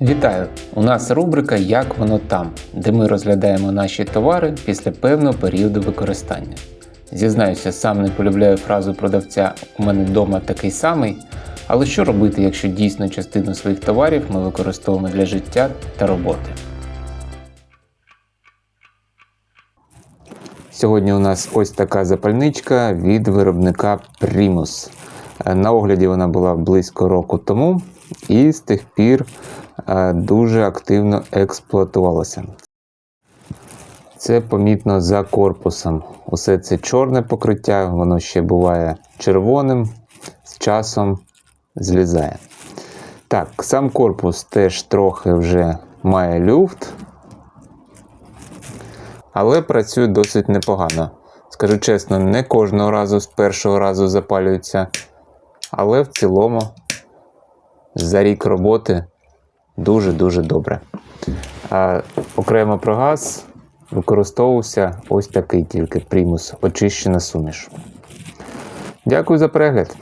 Вітаю! У нас рубрика Як воно там, де ми розглядаємо наші товари після певного періоду використання. Зізнаюся, сам не полюбляю фразу продавця У мене вдома такий самий. Але що робити, якщо дійсно частину своїх товарів ми використовуємо для життя та роботи? Сьогодні у нас ось така запальничка від виробника Primus. Е, На огляді вона була близько року тому і з тих пір дуже активно експлуатувалася. Це помітно за корпусом. Усе це чорне покриття, воно ще буває червоним, з часом злізає. Так, сам корпус теж трохи вже має люфт, але працює досить непогано. Скажу чесно, не кожного разу з першого разу запалюється, але в цілому за рік роботи дуже-дуже добре. А окремо про газ використовувався ось такий тільки примус, очищена суміш. Дякую за перегляд.